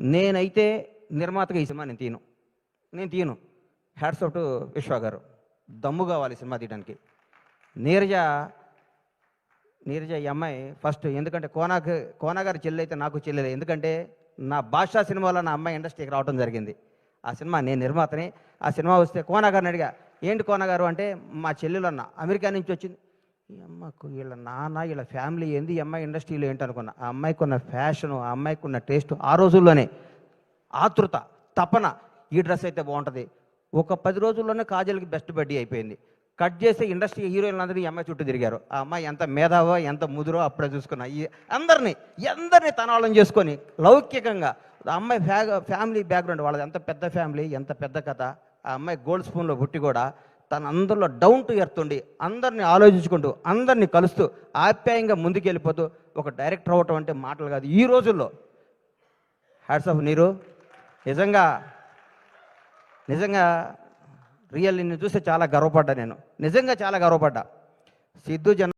నేనైతే నిర్మాతగా ఈ సినిమా నేను తీయను. నేను తీయను. హ్యాట్స్ ఆఫ్ టు విశ్వ గారు. దమ్ము కావాలి ఈ సినిమా తీయడానికి. నీరజ నీరజ ఈ అమ్మాయి ఫస్ట్ ఎందుకంటే కోనాకు కోనా గారి చెల్లి అయితే నాకు చెల్లెలే. ఎందుకంటే నా భాషా సినిమాలో నా అమ్మాయి ఇండస్ట్రీకి రావడం జరిగింది. ఆ సినిమా నేను నిర్మాతని. ఆ సినిమా వస్తే కోనాగారిని అడిగా ఏంటి కోనగారు అంటే మా చెల్లెలు అన్న అమెరికా నుంచి వచ్చింది. ఈ అమ్మకు వీళ్ళ నాన్న వీళ్ళ ఫ్యామిలీ ఏంది? ఈ అమ్మాయి ఇండస్ట్రీలో ఏంటి అనుకున్నా ఆ అమ్మాయికి ఉన్న ఫ్యాషను ఆ అమ్మాయికి ఉన్న టేస్ట్ ఆ రోజుల్లోనే. ఆతృత తపన ఈ డ్రెస్ అయితే బాగుంటుంది. ఒక పది రోజుల్లోనే కాజల్కి బెస్ట్ బడ్డీ అయిపోయింది. కట్ చేసే ఇండస్ట్రీ హీరోయిన్లు అందరూ ఈ అమ్మాయి చుట్టూ తిరిగారు. ఆ అమ్మాయి ఎంత మేధావో ఎంత ముదురో అప్పుడే చూసుకున్నా. ఈ అందరినీ అందరినీ తనాళం చేసుకొని లౌకికంగా ఆ అమ్మాయి ఫ్యా ఫ్యామిలీ బ్యాక్గ్రౌండ్ వాళ్ళది ఎంత పెద్ద ఫ్యామిలీ ఎంత పెద్ద కథ ఆ అమ్మాయి గోల్డ్ స్పూన్లో పుట్టి కూడా తన అందరిలో డౌన్ టు ఎర్త్ ఉండి అందరిని ఆలోచించుకుంటూ అందరినీ కలుస్తూ ఆప్యాయంగా ముందుకెళ్ళిపోతూ ఒక డైరెక్టర్ అవ్వటం అంటే మాటలు కాదు. ఈ రోజుల్లో హ్యాట్స్ ఆఫ్ నీరు. నిజంగా నిజంగా రియల్ నిన్ను చూస్తే చాలా గర్వపడ్డా నేను. నిజంగా చాలా గర్వపడ్డా. సిద్ధు జన